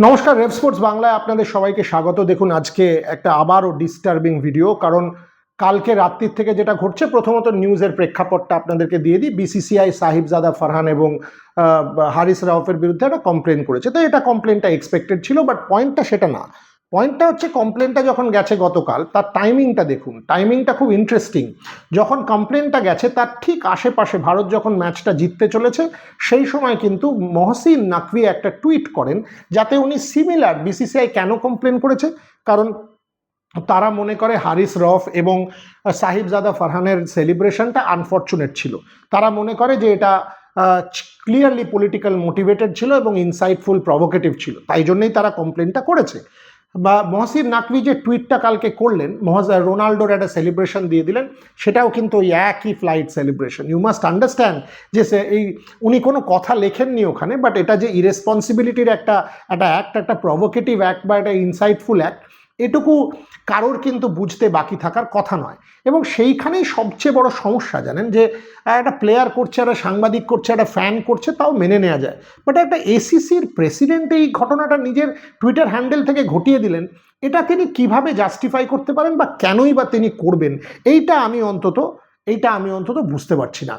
নমস্কার রেভ স্পোর্টস বাংলায় আপনাদের সবাইকে স্বাগত। দেখুন, আজকে একটা আবারও ডিস্টার্বিং ভিডিও কারণ কালকে রাত্রির থেকে যেটা ঘটছে, প্রথমত নিউজের প্রেক্ষাপটটা আপনাদেরকে দিয়ে দিই। বিসিসিআই সাহিবজাদা ফারহান এবং হারিস রাউফের বিরুদ্ধে একটা কমপ্লেন করেছে। তো এটা কমপ্লেনটা এক্সপেক্টেড ছিল বাট পয়েন্টটা সেটা না। পয়েন্টটা হচ্ছে কমপ্লেনটা যখন গেছে গতকাল, তার টাইমিংটা দেখুন। টাইমিংটা খুব ইন্টারেস্টিং যখন কমপ্লেনটা গেছে, তার ঠিক আশেপাশে ভারত যখন ম্যাচটা জিততে চলেছে, সেই সময় কিন্তু মহসিন নাকভি একটা টুইট করেন, যাতে উনি সিমিলার বিসিসিআই কেন কমপ্লেন করেছে? কারণ তারা মনে করে হারিস রফ এবং সাহিবজাদা ফারহানের সেলিব্রেশনটা আনফর্চুনেট ছিল। তারা মনে করে যে এটা ক্লিয়ারলি পলিটিক্যাল মোটিভেটেড ছিল এবং ইনসাইটফুল প্রভোকেটিভ ছিল। তাই জন্যই তারা কমপ্লেনটা করেছে। বা মহসির নাকভি যে টুইটটা কালকে করলেন মহাজা রোনাল্ডোর একটা সেলিব্রেশন দিয়ে দিলেন, সেটাও কিন্তু ওই একই flight celebration you must understand যে সে এই, উনি কোনো কথা লেখেননি ওখানে বাট এটা যে ইরেসপন্সিবিলিটির একটা একটা অ্যাক্ট একটা প্রভোকেটিভ অ্যাক্ট বা একটা ইনসাইটফুল অ্যাক্ট এটুকু কারোর কিন্তু বুঝতে বাকি থাকার কথা নয়। এবং সেইখানেই সবচেয়ে বড় সমস্যা জানেন যে একটা প্লেয়ার করছে, একটা সাংবাদিক করছে, একটা ফ্যান করছে, তাও মেনে নেওয়া যায়। বাট একটা এসিসির প্রেসিডেন্ট এই ঘটনাটা নিজের টুইটার হ্যান্ডেল থেকে ঘটিয়ে দিলেন, এটা তিনি কীভাবে জাস্টিফাই করতে পারেন বা কেনই বা তিনি করবেন, এইটা আমি অন্তত, এইটা আমি অন্তত বুঝতে পারছি না।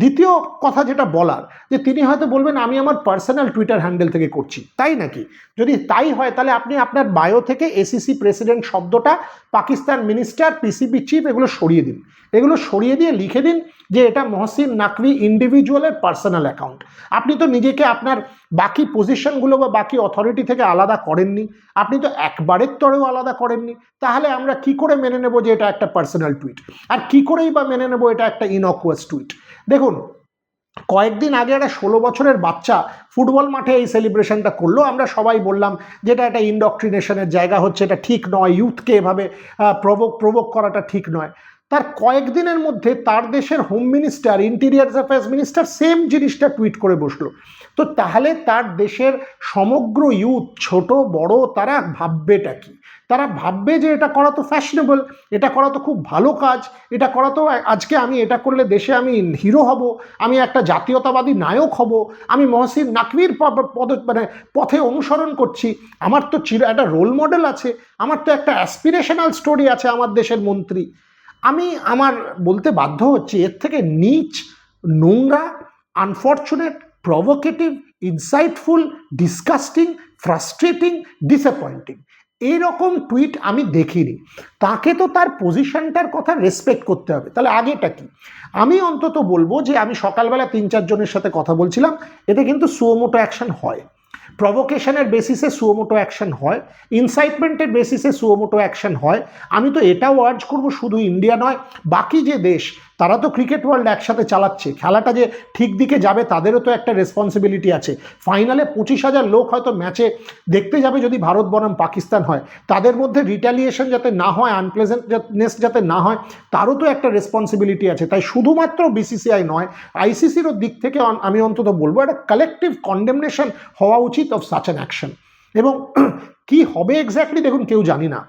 দ্বিতীয় কথা যেটা বলার, যে তিনি হয়তো বলবেন, আমি আমার পার্সোনাল টুইটার হ্যান্ডেল থেকে করছি। তাই নাকি? যদি তাই হয়, তাহলে আপনি আপনার বায়ো থেকে এসিসি প্রেসিডেন্ট শব্দটা পাকিস্তান মিনিস্টার পিসিবি চিফ এগুলো সরিয়ে দিন। এগুলো সরিয়ে দিয়ে লিখে দিন যে এটা মহসিন নাকভি ইন্ডিভিজুয়ালের পার্সোনাল অ্যাকাউন্ট আপনি তো নিজেকে আপনার বাকি পজিশনগুলো বা বাকি অথরিটি থেকে আলাদা করেননি। আপনি তো একবারের তরেও আলাদা করেননি। তাহলে আমরা কি করে মেনে নেব যে এটা একটা পার্সোনাল টুইট আর কি করেই বা মেনে নেব এটা একটা ইনঅকুয়াস টুইট দেখুন কয়েকদিন আগে একটা ষোলো বছরের বাচ্চা ফুটবল মাঠে এই সেলিব্রেশনটা করল। আমরা সবাই বললাম যেটা একটা ইন্ডক্ট্রিনেশনের জায়গা হচ্ছে, এটা ঠিক নয় ইউথকে এভাবে প্রভোক প্রভোক করাটা ঠিক নয়। তার কয়েকদিনের মধ্যে তার দেশের home minister interior affairs minister same জিনিসটা টুইট করে বসল। তো তাহলে তার দেশের সমগ্র ইউথ ছোট, বড়, তারা ভাববেটা কি? তারা ভাববে যে এটা করা তো ফ্যাশনেবল এটা করা তো খুব ভালো কাজ, এটা করা তো আজকে আমি এটা করলে দেশে আমি হিরো হব, আমি একটা জাতীয়তাবাদী নায়ক হব, আমি মহসিন নাকভির পদ মানে পথে অনুসরণ করছি, আমার তো চির, একটা রোল মডেল আছে, আমার তো একটা অ্যাসপিরেশনাল স্টোরি আছে আমার দেশের মন্ত্রী। আমি আমার বলতে বাধ্য হচ্ছি, এর থেকে নিচ, নোংরা unfortunate provocative insightful disgusting frustrating disappointing এইরকম টুইট আমি দেখিনি। তাকে তো তার পজিশনটার কথা রেসপেক্ট করতে হবে। তাহলে আগেটা কি? আমি অন্তত বলব যে, আমি সকালবেলা তিন চারজনের সাথে কথা বলছিলাম। এতে কিন্তু সুয়োমোটো অ্যাকশন হয়। প্রভোকেশনের বেসিসে সুয়োমোটো অ্যাকশন হয়। ইনসাইটমেন্টের বেসিসে সুয়োমোটো অ্যাকশন হয়। আমি তো এটাও আর্জ করব শুধু ইন্ডিয়া নয়, বাকি যে দেশ তারা তো ক্রিকেট ওয়ার্ল্ড একসাথে চালাচ্ছে। খেলাটা যে ঠিক দিকে যাবে, তাদেরও তো একটা রেসপন্সিবিলিটি আছে। ফাইনালে পঁচিশ হাজার লোক হয়তো ম্যাচে দেখতে যাবে যদি ভারত বনাম পাকিস্তান হয়। তাদের মধ্যে রিটালিয়েশন যাতে না হয় আনপ্লেজেন্টনেস যাতে না হয়, তারও তো একটা রেসপন্সিবিলিটি আছে। তাই শুধুমাত্র বিসিসিআই নয় আইসিসিরও দিক থেকে আমি অন্তত বলব, একটা কালেকটিভ কন্ডেমনেশন হওয়া উচিত অফ সাচ অ্যান অ্যাকশন এবং কি হবে এক্স্যাক্টলি দেখুন, কেউ জানি না।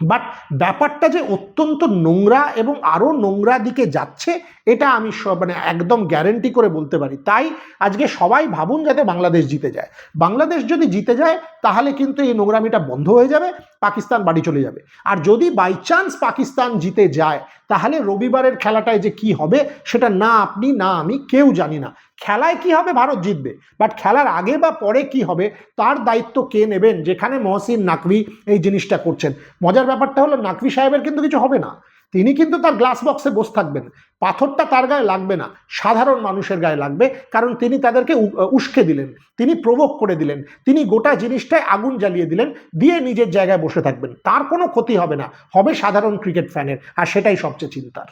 বাট ব্যাপারটা যে অত্যন্ত নোংরা এবং আরও নোংরা দিকে যাচ্ছে, এটা আমি মানে একদম গ্যারেন্টি করে বলতে পারি। তাই আজকে সবাই ভাবুন যাতে বাংলাদেশ জিতে যায়। বাংলাদেশ যদি জিতে যায়, তাহলে কিন্তু এই নোংরামিটা বন্ধ হয়ে যাবে। পাকিস্তান বাড়ি চলে যাবে। আর যদি বাই চান্স পাকিস্তান জিতে যায়, তাহলে রবিবারের খেলাটায় যে কি হবে, সেটা না আপনি, না আমি, কেউ জানি না। খেলায় কি হবে, ভারত জিতবে। বাট খেলার আগে বা পরে কি হবে, তার দায়িত্ব কে নেবেন, যেখানে মহসিন নাকভি এই জিনিসটা করছেন। মজার ব্যাপারটা হলো, নাকভি সাহেবের কিন্তু কিছু হবে না। তিনি কিন্তু তার গ্লাস বক্সে বসে থাকবেন। পাথরটা তার গায়ে লাগবে না, সাধারণ মানুষের গায়ে লাগবে, কারণ তিনি তাদেরকে উস্কে দিলেন, তিনি প্রবোক করে দিলেন, তিনি গোটা জিনিসটায় আগুন জ্বালিয়ে দিলেন, দিয়ে নিজের জায়গায় বসে থাকবেন। তার কোনো ক্ষতি হবে না, হবে সাধারণ ক্রিকেট ফ্যানের আর সেটাই সবচেয়ে চিন্তার।